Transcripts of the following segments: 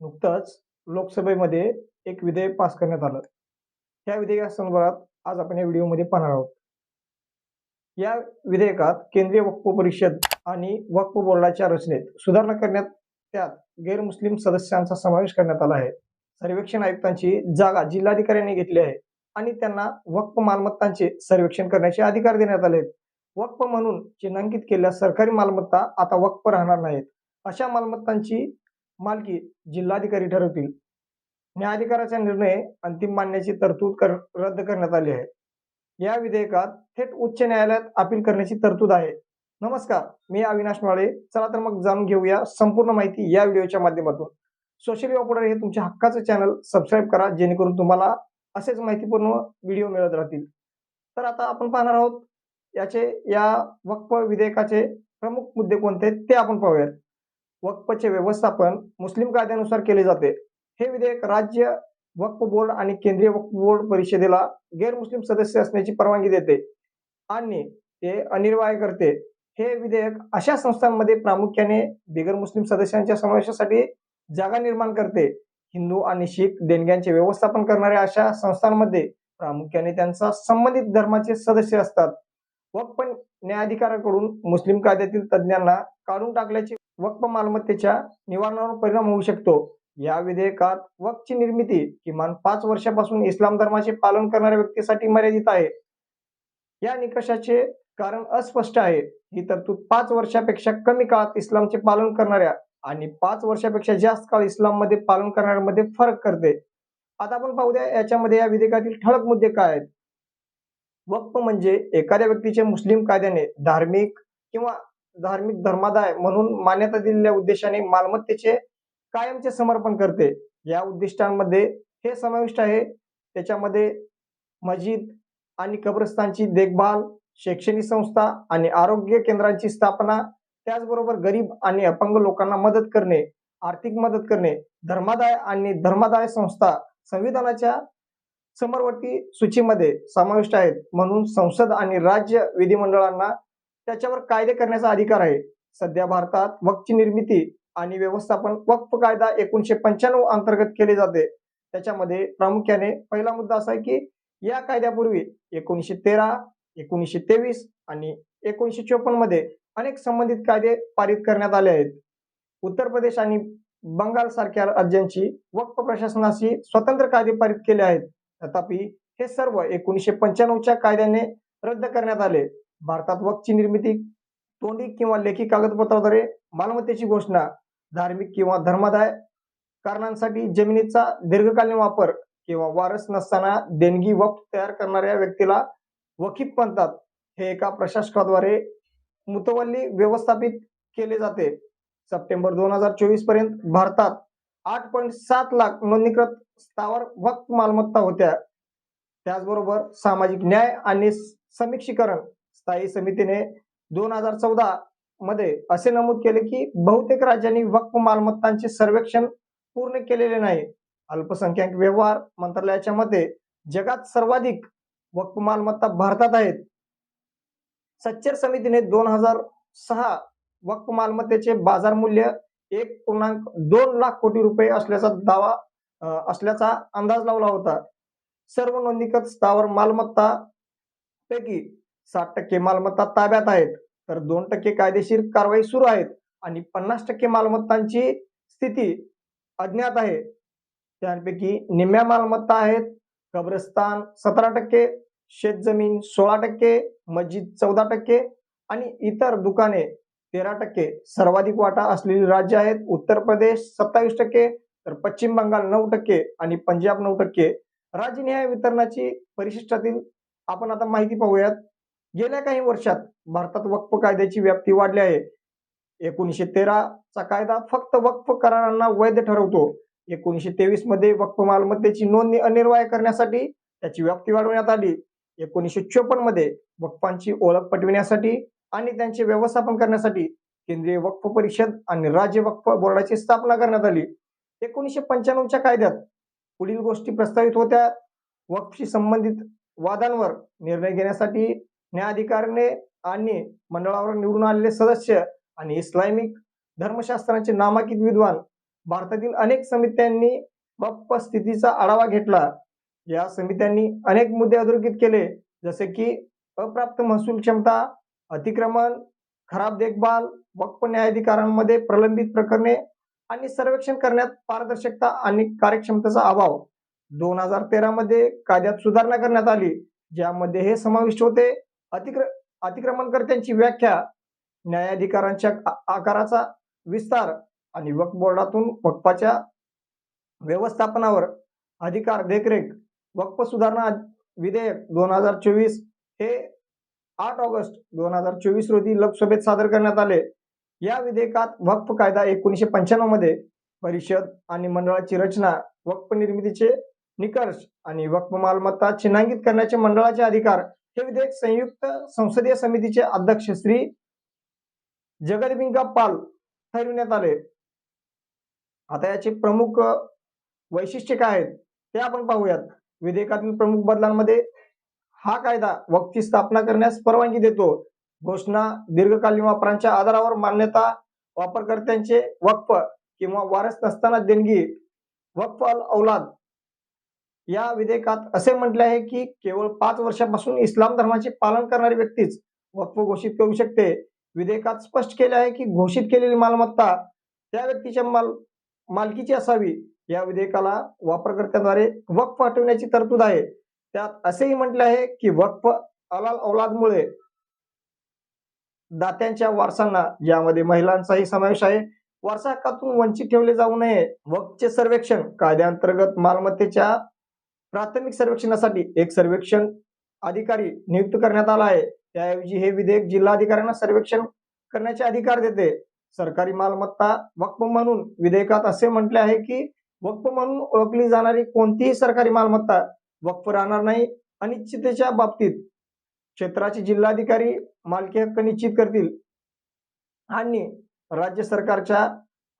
नुकतंच लोकसभेमध्ये एक विधेयक पास करण्यात आलं. त्या विधेयकासंदर्भात आज आपण या व्हिडिओमध्ये पाहणार आहोत. या विधेयकात केंद्रीय वक्फ परिषद आणि वक्फ बोर्डाच्या रचनेत सुधारणा करण्यात त्यात गैरमुस्लिम सदस्यांचा समावेश करण्यात आला आहे. सर्वेक्षण आयुक्तांची जागा जिल्हाधिकाऱ्यांनी घेतली आहे आणि त्यांना वक्फ मालमत्तांचे सर्वेक्षण करण्याचे अधिकार देण्यात आले आहेत. वक्फ म्हणून चिन्हांकित केलेल्या सरकारी मालमत्ता आता वक्फ राहणार नाहीत. अशा मालमत्तांची मालकी जिल्हाधिकारी ठरवतील. न्यायाधिकाराचा निर्णय अंतिम मानण्याची तरतूद कर रद्द करण्यात आली आहे. या विधेयकात थेट उच्च न्यायालयात अपील करण्याची तरतूद आहे. नमस्कार मी अविनाश माळे चला तर मग जाणून घेऊया संपूर्ण माहिती या व्हिडिओच्या माध्यमातून. सोशल वापरणार हे तुमच्या हक्काचं चॅनल सबस्क्राईब करा जेणेकरून तुम्हाला असेच माहितीपूर्ण व्हिडिओ मिळत राहतील. तर आता आपण पाहणार आहोत याचे या वक्फ विधेयकाचे प्रमुख मुद्दे कोणते ते आपण पाहूयात. वक्फचे व्यवस्थापन मुस्लिम कायद्यानुसार केले जाते. हे विधेयक राज्य वक्फ बोर्ड आणि केंद्रीय वक्फ बोर्ड परिषदेला गैरमुस्लिम सदस्य असण्याची परवानगी देते आणि ते अनिर्वाय करते. हे विधेयक अशा संस्थांमध्ये प्रामुख्याने बिगर मुस्लिम सदस्यांच्या समावेशासाठी जागा निर्माण करते. हिंदू आणि शीख देणग्यांचे व्यवस्थापन करणाऱ्या अशा संस्थांमध्ये प्रामुख्याने त्यांचा संबंधित धर्माचे सदस्य असतात. वक्फ न्यायाधिकाऱ्याकडून मुस्लिम कायद्यातील तज्ज्ञांना काढून टाकल्याचे वक्फ मालमत्तेच्या निवारणावर परिणाम होऊ शकतो. या विधेयकात वक्फची निर्मिती किमान पाच वर्षापासून इस्लाम धर्माचे पालन करणाऱ्या व्यक्तीसाठी मर्यादित आहे. या निकषाचे कारण अस्पष्ट आहे. ही तरतूद पाच वर्षापेक्षा कमी काळात इस्लामचे पालन करणाऱ्या आणि पाच वर्षापेक्षा जास्त काळ इस्लाममध्ये पालन करणाऱ्यांमध्ये फरक करते. आता आपण पाहूया याच्यामध्ये या विधेयकातील ठळक मुद्दे काय आहेत. वक्फ म्हणजे एखाद्या व्यक्तीचे मुस्लिम कायद्याने धार्मिक किंवा धार्मिक धर्मादाय म्हणून मान्यता दिलेल्या उद्देशाने मालमत्तेचे कायमचे समर्पण करते. या उद्दिष्टांमध्ये हे समाविष्ट आहे. त्याच्यामध्ये मस्जिद आणि कब्रस्तानची देखभाल शैक्षणिक संस्था आणि आरोग्य केंद्रांची स्थापना त्याचबरोबर गरीब आणि अपंग लोकांना मदत करणे आर्थिक मदत करणे धर्मादाय आणि धर्मादाय संस्था संविधानाच्या समरवर्ती सूचीमध्ये समाविष्ट आहेत. म्हणून संसद आणि राज्य विधिमंडळांना त्याच्यावर कायदे करण्याचा अधिकार आहे. सध्या भारतात वक्ची निर्मिती आणि व्यवस्थापन वक्फ कायदा एकोणीशे पंच्याण्णव अंतर्गत केले जाते. त्याच्यामध्ये प्रामुख्याने पहिला मुद्दा असा आहे की या कायद्यापूर्वी एकोणीसशे तेरा एकोणीसशे तेवीस आणि एकोणीसशे चोपन्नमध्ये अनेक संबंधित कायदे पारित करण्यात आले आहेत. उत्तर प्रदेश आणि बंगाल सारख्या राज्यांची वक्फ प्रशासनाशी स्वतंत्र कायदे पारित केले आहेत. तथापि हे सर्व एकोणीसशे पंच्याण्णवच्या कायद्याने रद्द करण्यात आले. भारतात वक्फची निर्मिती तोंडी किंवा लेखी कागदपत्राद्वारे मालमत्तेची घोषणा धार्मिक किंवा धर्मादाय कारणांसाठी जमिनीचा दीर्घकालीन वापर किंवा वारस नसताना देणगी वक्फ तयार करणाऱ्या व्यक्तीला वकीफ म्हणतात. हे एका प्रशासकाद्वारे मुतवल्ली व्यवस्थापित केले जाते. सप्टेंबर दोन हजार चोवीसपर्यंत भारतात आठ पॉईंट सात लाख नोंदणीकृत स्थावर वक्त मालमत्ता होत्या. त्याचबरोबर सामाजिक न्याय आणि समीक्षीकरण स्थायी समितीने दोन हजार चौदा मध्ये असे नमूद केले की बहुतेक राज्यांनी वक्फ मालमत्तांचे सर्वेक्षण पूर्ण केलेले नाही. अल्पसंख्याक व्यवहार मंत्रालयाच्या मते जगात सर्वाधिक वक्फ मालमत्ता भारतात आहेत. सच्चर समितीने दोन हजार सहा वक्फ मालमत्तेचे बाजार मूल्य एक पूर्णांक दोन लाख कोटी रुपये असल्याचा दावा असल्याचा अंदाज लावला होता. सर्व नोंदणीकृत स्थावर मालमत्ता पैकी सात टक्के मालमत्ता ताब्यात आहेत. तर दोन टक्के कायदेशीर कारवाई सुरू आहेत आणि पन्नास टक्के मालमत्तांची स्थिती अज्ञात आहे. त्यापैकी निम्म्या मालमत्ता आहेत कब्रस्तान सतरा टक्के शेतजमीन सोळा टक्के मस्जिद चौदा टक्के आणि इतर दुकाने तेरा टक्के. सर्वाधिक वाटा असलेली राज्य आहेत उत्तर प्रदेश सत्तावीस टक्के तर पश्चिम बंगाल नऊ टक्के आणि पंजाब नऊ टक्के. राज्यनिहाय वितरणाची परिशिष्टातील आपण आता माहिती पाहूयात. गेल्या काही वर्षात भारतात वक्फ कायद्याची व्याप्ती वाढली आहे. एकोणीसशे तेरा चा कायदा फक्त वक्फ करारांना वैध ठरवतो. एकोणीसशे तेवीसमध्ये वक्फ मालमत्तेची नोंदणी अनिर्वाय करण्यासाठी त्याची व्याप्ती वाढवण्यात आली. एकोणीसशे चोपन्नमध्ये वक्फांची ओळख पटविण्यासाठी आणि त्यांचे व्यवस्थापन करण्यासाठी केंद्रीय वक्फ परिषद आणि राज्य वक्फ बोर्डाची स्थापना करण्यात आली. एकोणीसशे पंच्याण्णवच्या कायद्यात पुढील गोष्टी प्रस्तावित होत्या. वक्फशी संबंधित वादांवर निर्णय घेण्यासाठी न्यायाधिकारीने आणि मंडळावर निवडून आलेले सदस्य आणि इस्लामिक धर्मशास्त्रांचे नामांकित विद्वान भारतातील अनेक समित्यांनी वक्फ स्थितीचा आढावा घेतला. या समित्यांनी अनेक मुद्दे अधोरेखित केले जसे की अप्राप्त महसूल क्षमता अतिक्रमण खराब देखभाल वक्फ न्यायाधिकारांमध्ये प्रलंबित प्रकरणे आणि सर्वेक्षण करण्यात पारदर्शकता आणि कार्यक्षमतेचा अभाव. दोन हजार तेरा मध्ये कायद्यात सुधारणा करण्यात आली ज्यामध्ये हे समाविष्ट होते. अतिक्र अतिक्रमणकर्त्यांची व्याख्या न्यायाधिकारांच्या आकाराचा विस्तार आणि वक्फ बोर्डातून वक्फाच्या व्यवस्थापनावर अधिकार देखरेख वक्फ सुधारणा विधेयक दोन हजार चोवीस हे आठ ऑगस्ट दोन हजार चोवीस रोजी लोकसभेत सादर करण्यात आले. या विधेयकात वक्फ कायदा एकोणीसशे पंच्याण्णवमध्ये परिषद आणि मंडळाची रचना वक्फ निर्मितीचे निकष आणि वक्फ मालमत्ता चिन्हांकित करण्याचे मंडळाचे अधिकार हे विधेयक संयुक्त संसदीय समितीचे अध्यक्ष श्री जगदबिंका पाल ठरविण्यात आले. आता याचे प्रमुख वैशिष्ट्य वैशिष्ट्ये काय आहेत ते आपण पाहूयात. विधेयकातील प्रमुख बदलांमध्ये हा कायदा वक्ती स्थापना करण्यास परवानगी देतो. घोषणा दीर्घकालीन वापरांच्या आधारावर मान्यता वापरकर्त्यांचे वक्फ किंवा वारस नसताना देणगी वक्फ अल औलाद या विधेयकात असे म्हटले आहे की केवळ पाच वर्षापासून इस्लाम धर्माचे पालन करणारी व्यक्तीच वक्फ घोषित करू शकते. विधेयकात स्पष्ट केले आहे की घोषित केलेली मालमत्ता त्या व्यक्तीच्या माल मालकीची असावी. या विधेयकाला वापरकर्त्यांद्वारे वक्फ हटवण्याची तरतूद आहे. त्यात असेही म्हटले आहे की वक्फ अलाल औलादमुळे दात्यांच्या वारसांना ज्यामध्ये महिलांचाही समावेश आहे वारसा हक्कातून वंचित ठेवले जाऊ नये. वक्फचे सर्वेक्षण कायद्याअंतर्गत मालमत्तेच्या प्राथमिक सर्वेक्षणासाठी एक सर्वेक्षण अधिकारी नियुक्त करण्यात आला आहे. त्याऐवजी हे विधेयक जिल्हाधिकाऱ्यांना सर्वेक्षण करण्याचे अधिकार देते. सरकारी मालमत्ता वक्फ म्हणून विधेयकात असे म्हटले आहे की वक्फ म्हणून ओळखली जाणारी कोणतीही सरकारी मालमत्ता वक्फ राहणार नाही अनिश्चिततेच्या बाबतीत. क्षेत्राचे जिल्हाधिकारी मालकी हक्क निश्चित करतील आणि राज्य सरकारच्या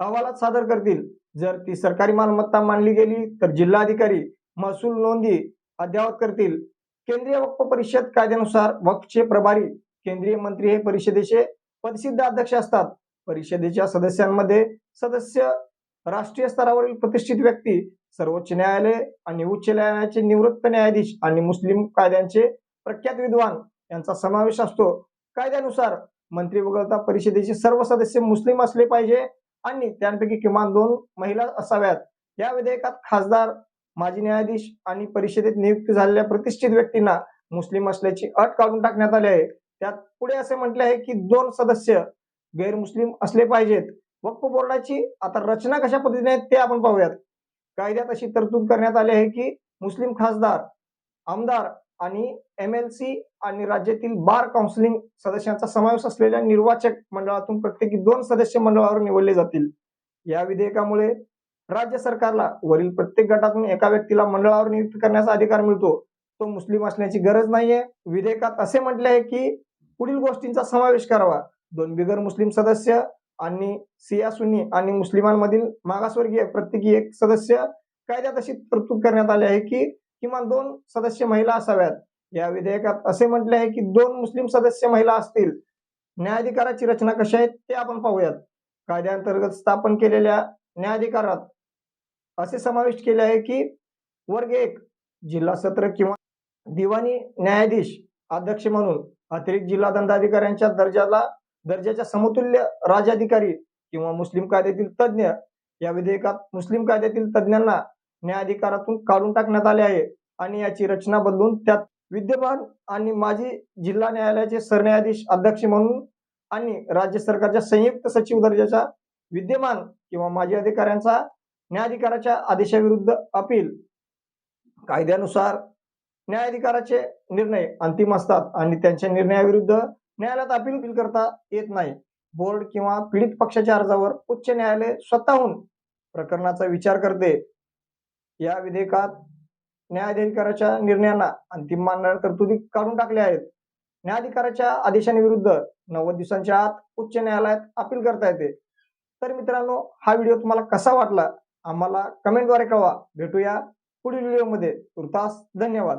अहवालात सादर करतील. जर ती सरकारी मालमत्ता मानली गेली तर जिल्हाधिकारी महसूल नोंदी अद्ययावत करतील. केंद्रीय वक्फ परिषद कायद्यानुसार वक्फचे प्रभारी केंद्रीय मंत्री हे परिषदेचे पदसिद्ध अध्यक्ष असतात. परिषदेच्या सदस्यांमध्ये सदस्य राष्ट्रीय स्तरावरील प्रतिष्ठित व्यक्ती सर्वोच्च न्यायालय आणि उच्च न्यायालयाचे निवृत्त न्यायाधीश आणि मुस्लिम कायद्यांचे प्रख्यात विद्वान यांचा समावेश असतो. कायद्यानुसार मंत्री वगळता परिषदेचे सर्व सदस्य मुस्लिम असले पाहिजे आणि त्यांपैकी किमान दोन महिला असाव्यात. या विधेयकात खासदार माजी न्यायाधीश आणि परिषदेत नियुक्त झालेल्या प्रतिष्ठित व्यक्तींना मुस्लिम असल्याची अट काढून टाकण्यात आली आहे. त्यात पुढे असे म्हटले आहे की दोन सदस्य गैरमुस्लिम असले पाहिजेत. वक्फ बोर्डाची आता रचना कशा पद्धतीने आहे ते आपण पाहूयात. कायद्यात अशी तरतूद करण्यात आली आहे की मुस्लिम खासदार आमदार आणि एम एल सी आणि राज्यातील बार काउन्सिलिंग सदस्यांचा समावेश असलेल्या निर्वाचक मंडळातून प्रत्येकी दोन सदस्य मंडळावर निवडले जातील. या विधेयकामुळे राज्य सरकारला वरील प्रत्येक गटातून एका व्यक्तीला मंडळावर नियुक्त करण्याचा अधिकार मिळतो. तो मुस्लिम असण्याची गरज नाहीये. विधेयकात असे म्हटले आहे की पुढील गोष्टींचा समावेश करावा. दोन बिगर मुस्लिम सदस्य आणि सिया सुन्नी आणि मुस्लिमांमधील मागासवर्गीय प्रत्येकी एक सदस्य कायद्यात अशी तरतूद करण्यात आली आहे की किमान दोन सदस्य महिला असाव्यात. या विधेयकात असे म्हटले आहे की दोन मुस्लिम सदस्य महिला असतील. न्यायाधिकाराची रचना कशी आहे ते आपण पाहूयात. कायद्याअंतर्गत स्थापन केलेल्या न्यायाधिकारात असे समाविष्ट केले आहे की वर्ग एक जिल्हा सत्र किंवा दिवाणी न्यायाधीश अध्यक्ष म्हणून अतिरिक्त जिल्हा दंडाधिकाऱ्यांच्या दर्जाला दर्जाच्या समतुल्य राज्याधिकारी किंवा मुस्लिम कायद्यातील तज्ज्ञ या विधेयकात मुस्लिम कायद्यातील तज्ज्ञांना न्यायाधिकारातून काढून टाकण्यात आले आहे आणि याची रचना बदलून त्यात विद्यमान आणि माजी जिल्हा न्यायालयाचे सरन्यायाधीश अध्यक्ष म्हणून आणि राज्य सरकारच्या संयुक्त सचिव दर्जाच्या विद्यमान किंवा माजी अधिकाऱ्यांचा न्यायाधिकाराच्या आदेशाविरुद्ध अपील. कायद्यानुसार न्यायाधिकाराचे निर्णय अंतिम असतात आणि त्यांच्या निर्णयाविरुद्ध न्यायालयात अपील करता येत नाही. बोर्ड किंवा पीडित पक्षाच्या अर्जावर उच्च न्यायालय स्वतःहून प्रकरणाचा विचार करते. या विधेयकात न्यायाधिकाराच्या निर्णयांना अंतिम मानणाऱ्या तरतुदी काढून टाकल्या आहेत. न्यायाधिकाराच्या आदेशांविरुद्ध नव्वद दिवसांच्या आत उच्च न्यायालयात अपील करता येते. तर मित्रांनो हा व्हिडिओ तुम्हाला कसा वाटला? आम्हाला कमेंटद्वारे कळवा. भेटूया पुढील व्हिडिओमध्ये तुर्तास धन्यवाद.